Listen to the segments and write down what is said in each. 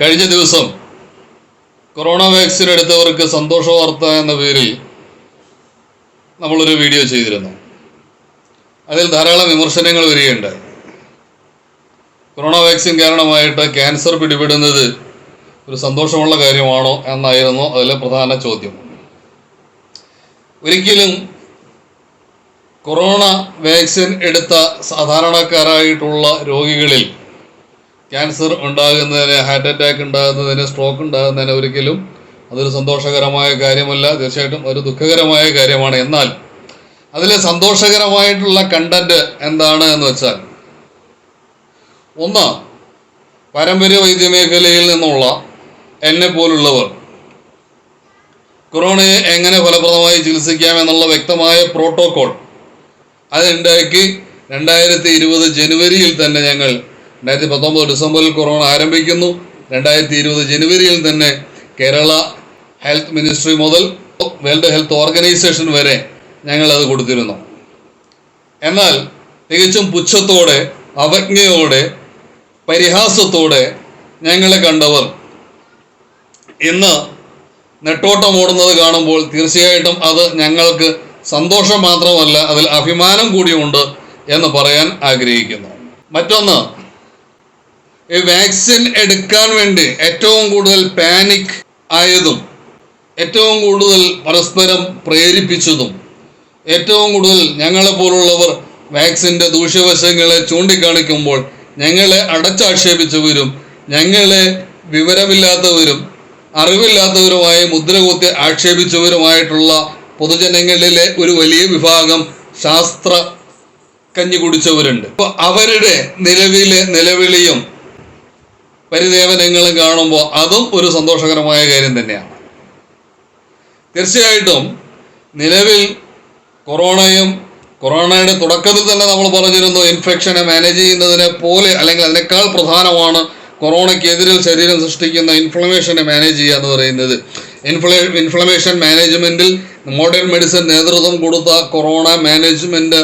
കഴിഞ്ഞ ദിവസം corona vaccine എടുത്തവർക്ക് സന്തോഷ വാർത്ത എന്ന പേരിൽ നമ്മളൊരു വീഡിയോ ചെയ്തിരുന്നു. അതിൽ ധാരാളം വിമർശനങ്ങൾ വരികയുണ്ടായി കൊറോണ വാക്സിൻ കാരണമായിട്ട് ക്യാൻസർ പിടിപെടുന്നത് ഒരു സന്തോഷമുള്ള കാര്യമാണോ എന്നായിരുന്നു അതിലെ പ്രധാന ചോദ്യം. ഒരിക്കലും കൊറോണ വാക്സിൻ എടുത്ത സാധാരണക്കാരായിട്ടുള്ള രോഗികളിൽ ക്യാൻസർ ഉണ്ടാകുന്നതിന് ഹാർട്ട് അറ്റാക്ക് ഉണ്ടാകുന്നതിന് സ്ട്രോക്ക് ഉണ്ടാകുന്നതിന് ഒരിക്കലും അതൊരു സന്തോഷകരമായ കാര്യമല്ല. തീർച്ചയായിട്ടും ഒരു ദുഃഖകരമായ കാര്യമാണ്. എന്നാൽ അതിലെ സന്തോഷകരമായിട്ടുള്ള കണ്ടന്റ് എന്താണ് എന്ന് വെച്ചാൽ ഒന്ന് പാരമ്പര്യ വൈദ്യമേഖലയിൽ നിന്നുള്ള എന്നെ പോലുള്ളവർ. കൊറോണയെ എങ്ങനെ ഫലപ്രദമായി ചികിത്സിക്കാം എന്നുള്ള വ്യക്തമായ പ്രോട്ടോകോൾ അതുണ്ടാക്കി രണ്ടായിരത്തി ഇരുപത് ജനുവരിയിൽ തന്നെ ഞങ്ങൾ രണ്ടായിരത്തി പത്തൊമ്പത് ഡിസംബറിൽ കൊറോണ ആരംഭിക്കുന്നു. രണ്ടായിരത്തി ഇരുപത് ജനുവരിയിൽ തന്നെ കേരള ഹെൽത്ത് മിനിസ്ട്രി മുതൽ വേൾഡ് ഹെൽത്ത് ഓർഗനൈസേഷൻ വരെ ഞങ്ങൾ അത് കൊടുത്തിരുന്നു. എന്നാൽ തികച്ചും പുച്ഛത്തോടെ അവജ്ഞയോടെ പരിഹാസത്തോടെ ഞങ്ങളെ കണ്ടവർ ഇന്ന് നെട്ടോട്ടം ഓടുന്നത് കാണുമ്പോൾ തീർച്ചയായിട്ടും അത് ഞങ്ങൾക്ക് സന്തോഷം മാത്രമല്ല അതിൽ അഭിമാനം കൂടിയുണ്ട് എന്ന് പറയാൻ ആഗ്രഹിക്കുന്നു. മറ്റൊന്ന് വാക്സിൻ എടുക്കാൻ വേണ്ടി ഏറ്റവും കൂടുതൽ പാനിക് ആയതും ഏറ്റവും കൂടുതൽ പരസ്പരം പ്രേരിപ്പിച്ചതും ഏറ്റവും കൂടുതൽ ഞങ്ങളെ പോലുള്ളവർ വാക്സിന്റെ ദൂഷ്യവശങ്ങളെ ചൂണ്ടിക്കാണിക്കുമ്പോൾ ഞങ്ങളെ അടച്ചാക്ഷേപിച്ചവരും ഞങ്ങളെ വിവരമില്ലാത്തവരും അറിവില്ലാത്തവരുമായി മുദ്രകുത്തി ആക്ഷേപിച്ചവരുമായിട്ടുള്ള പൊതുജനങ്ങളിലെ ഒരു വലിയ വിഭാഗം ശാസ്ത്ര കഞ്ഞി കുടിച്ചവരുണ്ട്. അപ്പോൾ അവരുടെ നിലവിലെ നിലവിളിയും പരിദേവനങ്ങളും കാണുമ്പോൾ അതും ഒരു സന്തോഷകരമായ കാര്യം തന്നെയാണ്. തീർച്ചയായിട്ടും നിലവിൽ കൊറോണയും കൊറോണയുടെ തുടക്കത്തിൽ തന്നെ നമ്മൾ പറഞ്ഞിരുന്നു ഇൻഫെക്ഷനെ മാനേജ് ചെയ്യുന്നതിനെ പോലെ അല്ലെങ്കിൽ അതിനേക്കാൾ പ്രധാനമാണ് കൊറോണയ്ക്കെതിരിൽ ശരീരം സൃഷ്ടിക്കുന്ന ഇൻഫ്ലമേഷനെ മാനേജ് ചെയ്യുക എന്ന് പറയുന്നത്. ഇൻഫ്ലേ ഇൻഫ്ലമേഷൻ മാനേജ്മെന്റിൽ മോഡേൺ മെഡിസിൻ നേതൃത്വം കൊടുത്ത കൊറോണ മാനേജ്മെന്റ്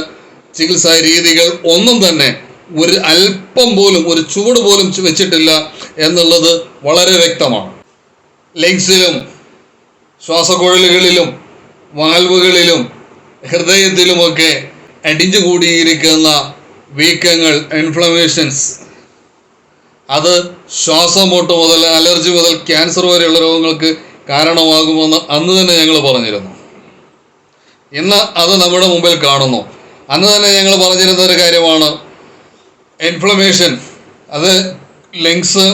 ചികിത്സാ രീതികൾ ഒന്നും തന്നെ ഒരു അല്പം പോലും ഒരു ചൂട് പോലും വെച്ചിട്ടില്ല എന്നുള്ളത് വളരെ വ്യക്തമാണ്. ലെങ്സിലും ശ്വാസകുഴലുകളിലും വാൽവുകളിലും ഹൃദയത്തിലുമൊക്കെ അടിഞ്ഞുകൂടിയിരിക്കുന്ന വീക്കങ്ങൾ ഇൻഫ്ലമേഷൻസ് അത് ശ്വാസമുട്ട് മുതൽ അലർജി മുതൽ ക്യാൻസർ വരെയുള്ള രോഗങ്ങൾക്ക് കാരണമാകുമെന്ന് അന്ന് തന്നെ ഞങ്ങൾ പറഞ്ഞിരുന്നു. ഇന്ന് അത് നമ്മുടെ മുമ്പിൽ കാണുന്നു. അന്ന് തന്നെ ഞങ്ങൾ പറഞ്ഞിരുന്ന ഒരു കാര്യമാണ് ഇൻഫ്ലമേഷൻ അത് ലങ്സ്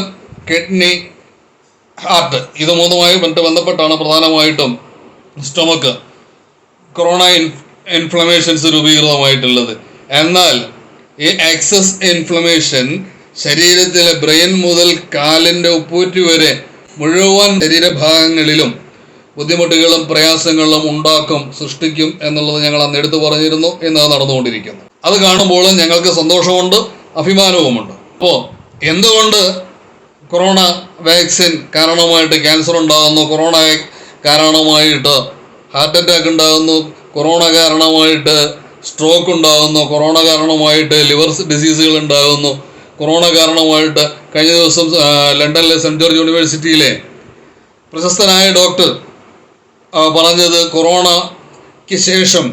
കിഡ്നി ഹാർട്ട് ഇത് മൂന്നുമായി ബന്ധ ബന്ധപ്പെട്ടാണ് പ്രധാനമായിട്ടും സ്റ്റൊമക്ക് കൊറോണ ഇൻ ഇൻഫ്ലമേഷൻസ് രൂപീകൃതമായിട്ടുള്ളത്. എന്നാൽ ഈ എക്സസ് ഇൻഫ്ലമേഷൻ ശരീരത്തിലെ ബ്രെയിൻ മുതൽ കാലിന്റെ ഉപ്പൂറ്റി വരെ മുഴുവൻ ശരീരഭാഗങ്ങളിലും ബുദ്ധിമുട്ടുകളും പ്രയാസങ്ങളും ഉണ്ടാക്കും സൃഷ്ടിക്കും എന്നുള്ളത് ഞങ്ങൾ അന്ന് എടുത്തു പറഞ്ഞിരുന്നു എന്ന് നടന്നുകൊണ്ടിരിക്കുന്നു. അത് കാണുമ്പോൾ ഞങ്ങൾക്ക് സന്തോഷമുണ്ട് അഭിമാനവുമുണ്ട്. അപ്പോൾ എന്തുകൊണ്ട് കൊറോണ വാക്സിൻ കാരണമായിട്ട് ക്യാൻസർ ഉണ്ടാകുന്നു? കൊറോണ കാരണമായിട്ട് ഹാർട്ട് അറ്റാക്ക് ഉണ്ടാകുന്നു. കൊറോണ കാരണമായിട്ട് സ്ട്രോക്ക് ഉണ്ടാകുന്നു. കൊറോണ കാരണമായിട്ട് ലിവർ ഡിസീസുകൾ ഉണ്ടാകുന്നു. കൊറോണ കാരണമായിട്ട് കഴിഞ്ഞ ദിവസം ലണ്ടനിലെ സെന്റ് ജോർജ് യൂണിവേഴ്സിറ്റിയിലെ പ്രശസ്തനായ ഡോക്ടർ പറഞ്ഞത് കൊറോണയ്ക്ക് ശേഷം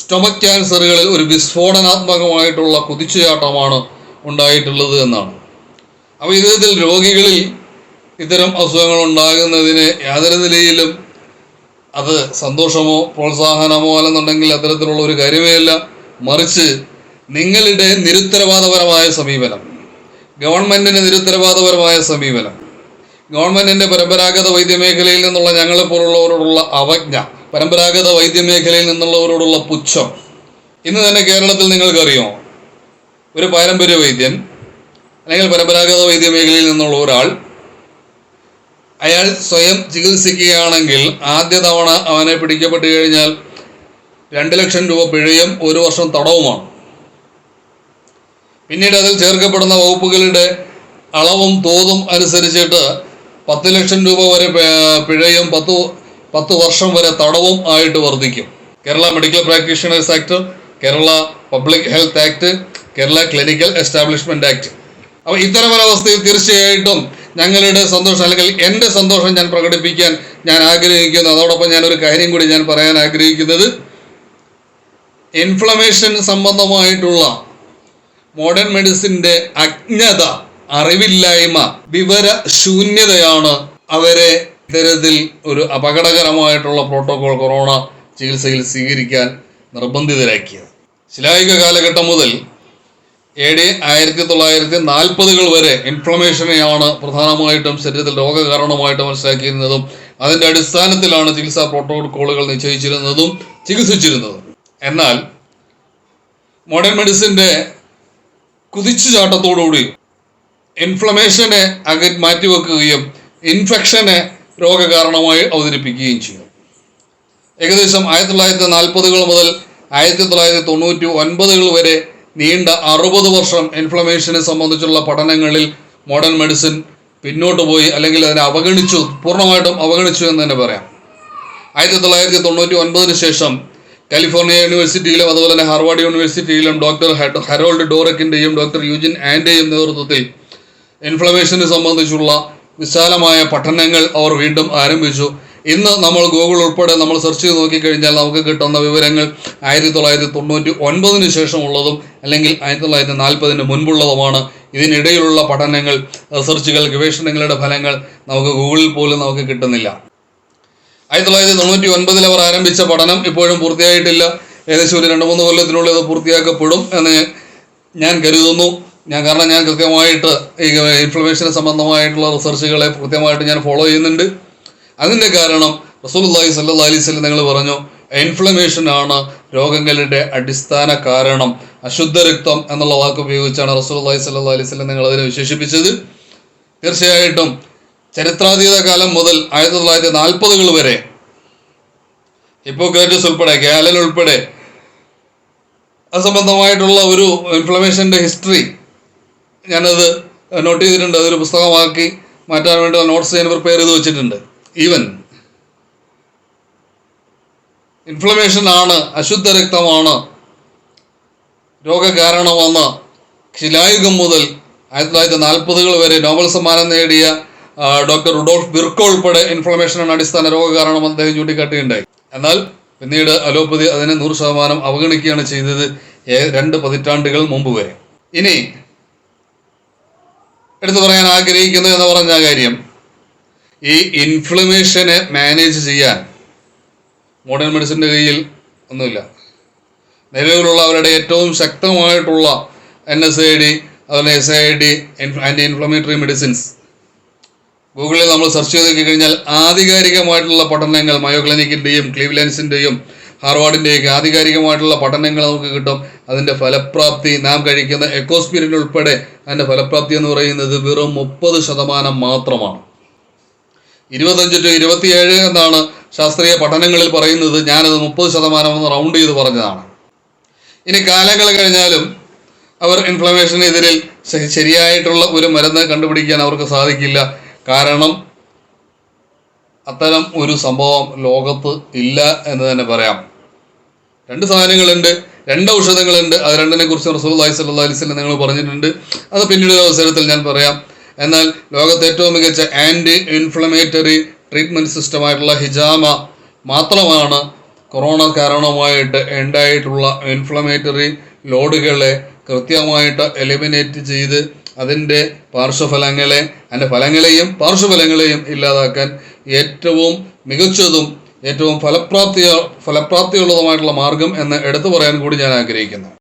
സ്റ്റൊമക് ക്യാൻസറുകളിൽ ഒരു വിസ്ഫോടനാത്മകമായിട്ടുള്ള കുതിച്ചുചാട്ടമാണ് ഉണ്ടായിട്ടുള്ളത് എന്നാണ്. അപ്പോൾ ഇത്തരത്തിൽ രോഗികളിൽ ഇത്തരം അസുഖങ്ങൾ ഉണ്ടാകുന്നതിന് യാതൊരു നിലയിലും അത് സന്തോഷമോ പ്രോത്സാഹനമോ അല്ലെന്നുണ്ടെങ്കിൽ അത്തരത്തിലുള്ള ഒരു കാര്യമേ അല്ല മറിച്ച് നിങ്ങളുടെ നിരുത്തരവാദപരമായ സമീപനം ഗവൺമെന്റിന്റെ നിരുത്തരവാദപരമായ സമീപനം ഗവൺമെന്റിന്റെ പരമ്പരാഗത വൈദ്യമേഖലയിൽ നിന്നുള്ള ഞങ്ങളെപ്പോലുള്ളവരോടുള്ള അവജ്ഞ പരമ്പരാഗത വൈദ്യമേഖലയിൽ നിന്നുള്ളവരോടുള്ള പുച്ഛം. ഇന്ന് തന്നെ കേരളത്തിൽ നിങ്ങൾക്കറിയാമോ? ഒരു പാരമ്പര്യ വൈദ്യൻ അല്ലെങ്കിൽ പരമ്പരാഗത വൈദ്യ മേഖലയിൽ നിന്നുള്ള ഒരാൾ അയാൾ സ്വയം ചികിത്സിക്കുകയാണെങ്കിൽ ആദ്യ തവണ അവനെ പിടിക്കപ്പെട്ട് കഴിഞ്ഞാൽ രണ്ട് ലക്ഷം രൂപ പിഴയും ഒരു വർഷം തടവുമാണ്. പിന്നീട് അതിൽ ചേർക്കപ്പെടുന്ന വകുപ്പുകളുടെ അളവും തോതും അനുസരിച്ചിട്ട് പത്ത് ലക്ഷം രൂപ വരെ പിഴയും പത്ത് പത്ത് വർഷം വരെ തടവും ആയിട്ട് വർദ്ധിക്കും. Kerala medical practitioners act Kerala public health act Kerala clinical establishment act. അപ്പോൾ ഇത്തരം ഒരവസ്ഥയിൽ തീർച്ചയായിട്ടും ഞങ്ങളുടെ സന്തോഷം അല്ലെങ്കിൽ എന്റെ സന്തോഷം ഞാൻ പ്രകടിപ്പിക്കാൻ ഞാൻ ആഗ്രഹിക്കുന്നു. അതോടൊപ്പം ഞാൻ ഒരു കാര്യം കൂടി ഞാൻ പറയാൻ ആഗ്രഹിക്കുന്നത്. ഇൻഫ്ലമേഷൻ സംബന്ധമായിട്ടുള്ള മോഡേൺ മെഡിസിന്റെ അജ്ഞത അറിവില്ലായ്മ വിവര ശൂന്യതയാണ് അവരെ ഇത്തരത്തിൽ ഒരു അപകടകരമായിട്ടുള്ള പ്രോട്ടോകോൾ കൊറോണ ചികിത്സയിൽ സ്വീകരിക്കാൻ നിർബന്ധിതരാക്കിയത്. ശിലായിക കാലഘട്ടം മുതൽ എ ഡി ആയിരത്തി തൊള്ളായിരത്തി നാൽപ്പതുകൾ വരെ ഇൻഫ്ലമേഷനെയാണ് പ്രധാനമായിട്ടും ശരീരത്തിൽ രോഗകാരണമായിട്ട് മനസ്സിലാക്കിയിരുന്നതും അതിന്റെ അടിസ്ഥാനത്തിലാണ് ചികിത്സാ പ്രോട്ടോകോളുകൾ നിശ്ചയിച്ചിരുന്നതും ചികിത്സിച്ചിരുന്നതും. എന്നാൽ മോഡേൺ മെഡിസിന്റെ കുതിച്ചുചാട്ടത്തോടുകൂടി ഇൻഫ്ലമേഷനെ അക മാറ്റിവെക്കുകയും ഇൻഫെക്ഷനെ രോഗകാരണമായി അവതരിപ്പിക്കുകയും ചെയ്യും ഏകദേശം ആയിരത്തി തൊള്ളായിരത്തി നാൽപ്പതുകൾ മുതൽ ആയിരത്തി തൊള്ളായിരത്തി തൊണ്ണൂറ്റി ഒൻപതുകൾ വരെ നീണ്ട അറുപത് വർഷം ഇൻഫ്ലമേഷനെ സംബന്ധിച്ചുള്ള പഠനങ്ങളിൽ മോഡേൺ മെഡിസിൻ പിന്നോട്ട് പോയി അല്ലെങ്കിൽ അതിനെ അവഗണിച്ചു പൂർണമായിട്ടും അവഗണിച്ചു എന്ന് തന്നെ പറയാം. ആയിരത്തി തൊള്ളായിരത്തി തൊണ്ണൂറ്റി ഒൻപതിന് ശേഷം കാലിഫോർണിയ യൂണിവേഴ്സിറ്റിയിലും അതുപോലെ തന്നെ ഹാർവാർഡ് യൂണിവേഴ്സിറ്റിയിലും ഡോക്ടർ ഹെറോൾഡ് ഡോറക്കിന്റെയും ഡോക്ടർ യൂജിൻ ആൻഡെയും നേതൃത്വത്തിൽ ഇൻഫ്ലമേഷനെ സംബന്ധിച്ചുള്ള വിശാലമായ പഠനങ്ങൾ അവർ വീണ്ടും ആരംഭിച്ചു. ഇന്ന് നമ്മൾ ഗൂഗിൾ ഉൾപ്പെടെ നമ്മൾ സെർച്ച് ചെയ്ത് നോക്കിക്കഴിഞ്ഞാൽ നമുക്ക് കിട്ടുന്ന വിവരങ്ങൾ ആയിരത്തി തൊള്ളായിരത്തി തൊണ്ണൂറ്റി ഒൻപതിന് ശേഷമുള്ളതും അല്ലെങ്കിൽ ആയിരത്തി തൊള്ളായിരത്തി നാൽപ്പതിന് മുൻപുള്ളതുമാണ്. ഇതിനിടയിലുള്ള പഠനങ്ങൾ റിസർച്ചുകൾ ഗവേഷണങ്ങളുടെ ഫലങ്ങൾ നമുക്ക് ഗൂഗിളിൽ പോലും നമുക്ക് കിട്ടുന്നില്ല. ആയിരത്തി തൊള്ളായിരത്തി തൊണ്ണൂറ്റി ഒൻപതിൽ അവർ ആരംഭിച്ച പഠനം ഇപ്പോഴും പൂർത്തിയായിട്ടില്ല. ഏകദേശം ഒരു രണ്ട് മൂന്ന് കൊല്ലത്തിനുള്ളിൽ അത് പൂർത്തിയാക്കപ്പെടും എന്ന് ഞാൻ കരുതുന്നു. ഞാൻ കാരണം ഞാൻ കൃത്യമായിട്ട് ഈ ഇൻഫ്ലമേഷന് സംബന്ധമായിട്ടുള്ള റിസർച്ചുകളെ കൃത്യമായിട്ട് ഞാൻ ഫോളോ ചെയ്യുന്നുണ്ട്. അതിന്റെ കാരണം റസൂലുള്ളാഹി സല്ലല്ലാഹി അലൈഹി വസല്ലം നിങ്ങൾ പറഞ്ഞു ഇൻഫ്ലമേഷൻ ആണ് രോഗങ്ങളുടെ അടിസ്ഥാന കാരണം. അശുദ്ധ രക്തം എന്നുള്ള വാക്ക് ഉപയോഗിച്ചാണ് റസൂലുള്ളാഹി സല്ലല്ലാഹി അലൈഹി വസല്ലം നിങ്ങൾ അതിനെ വിശേഷിപ്പിച്ചത്. തീർച്ചയായിട്ടും ചരിത്രാതീത കാലം മുതൽ ആയിരത്തി തൊള്ളായിരത്തി നാൽപ്പതുകൾ വരെ ഹിപ്പോക്രാറ്റസ് ഉൾപ്പെടെ ഗാലൻ ഉൾപ്പെടെ അസംബന്ധമായിട്ടുള്ള ഒരു ഇൻഫ്ലമേഷന്റെ ഹിസ്റ്ററി ഞാനത് നോട്ട് ചെയ്തിട്ടുണ്ട് അതൊരു പുസ്തകമാക്കി മാറ്റാൻ വേണ്ടി നോട്ട്സ് ഞാൻ പ്രിപ്പയർ ചെയ്ത് വെച്ചിട്ടുണ്ട്. ഈവൻ ഇൻഫ്ലമേഷൻ ആണ് അശുദ്ധ രക്തമാണ് രോഗകാരണമെന്ന് ശിലായുഗം മുതൽ ആയിരത്തി തൊള്ളായിരത്തി നാൽപ്പതുകൾ വരെ നോബൽ സമ്മാനം നേടിയ ഡോക്ടർ റുഡോൾഫ് ബിർക്കോ ഉൾപ്പെടെ ഇൻഫ്ലമേഷനാണ് അടിസ്ഥാന രോഗകാരണമെന്ന് അദ്ദേഹം ചൂണ്ടിക്കാട്ടുകയുണ്ടായി എന്നാൽ പിന്നീട് അലോപ്പതി അതിനെ നൂറ് ശതമാനം അവഗണിക്കുകയാണ് ചെയ്തത് രണ്ട് പതിറ്റാണ്ടുകൾ മുമ്പ് വരെ. ഇനി എടുത്തു പറയാൻ ആഗ്രഹിക്കുന്നത് എന്ന് പറഞ്ഞ കാര്യം ഈ ഇൻഫ്ലമേഷനെ മാനേജ് ചെയ്യാൻ മോഡേൺ മെഡിസിന്റെ കയ്യിൽ ഒന്നുമില്ല. നിലവിലുള്ള അവരുടെ ഏറ്റവും ശക്തമായിട്ടുള്ള എൻ എസ് ഐ ഡി അതുപോലെ S I D anti inflammatory medicines ഗൂഗിളിൽ നമ്മൾ സെർച്ച് ചെയ്ത് കഴിഞ്ഞാൽ ആധികാരികമായിട്ടുള്ള പഠനങ്ങൾ മയോ ക്ലിനിക്കിന്റെയും ക്ലീവ്ലൻസിന്റെയും ഹാർവാർഡിന്റെയൊക്കെ ആധികാരികമായിട്ടുള്ള പഠനങ്ങൾ നമുക്ക് കിട്ടും. അതിന്റെ ഫലപ്രാപ്തി നാം കഴിക്കുന്ന എക്കോസ്പിരിൻ ഉൾപ്പെടെ അതിന്റെ ഫലപ്രാപ്തി എന്ന് പറയുന്നത് വെറും മുപ്പത് ശതമാനം മാത്രമാണ്. ഇരുപത്തഞ്ച് ടു ഇരുപത്തിയേഴ് എന്നാണ് ശാസ്ത്രീയ പഠനങ്ങളിൽ പറയുന്നത്. ഞാനത് മുപ്പത് ശതമാനം എന്ന് റൗണ്ട് ചെയ്ത് പറഞ്ഞതാണ്. ഇനി കാലങ്ങൾ കഴിഞ്ഞാലും അവർ ഇൻഫ്ലമേഷനെതിരിൽ ശരിയായിട്ടുള്ള ഒരു മരുന്ന് കണ്ടുപിടിക്കാൻ അവർക്ക് സാധിക്കില്ല. കാരണം അത്തരം ഒരു സംഭവം ലോകത്ത് ഇല്ല എന്ന് തന്നെ പറയാം. രണ്ട് സാധനങ്ങളുണ്ട് രണ്ട് ഔഷധങ്ങളുണ്ട്. അത് രണ്ടിനെ കുറിച്ച് സ്വല്ലല്ലാഹി അലൈഹി വസല്ലം നിങ്ങൾ പറഞ്ഞിട്ടുണ്ട്. അത് പിന്നീട് അവസരത്തിൽ ഞാൻ പറയാം. എന്നാൽ ലോകത്തെ ഏറ്റവും മികച്ച ആന്റി ഇൻഫ്ലമേറ്ററി ട്രീറ്റ്മെന്റ് സിസ്റ്റമായിട്ടുള്ള ഹിജാമ മാത്രമാണ് കൊറോണ കാരണമായിട്ട് ഉണ്ടായിട്ടുള്ള ഇൻഫ്ലമേറ്ററി ലോഡുകളെ കൃത്യമായിട്ട് എലിമിനേറ്റ് ചെയ്ത് അതിന്റെ പാർശ്വഫലങ്ങളെ അതിന്റെ ഫലങ്ങളെയും പാർശ്വഫലങ്ങളെയും ഇല്ലാതാക്കാൻ ഏറ്റവും മികച്ചതും ഏറ്റവും ഫലപ്രാപ്തി ഫലപ്രാപ്തിയുള്ളതുമായിട്ടുള്ള മാർഗം എന്ന് എടുത്തു പറയാൻ കൂടി ഞാൻ ആഗ്രഹിക്കുന്നു.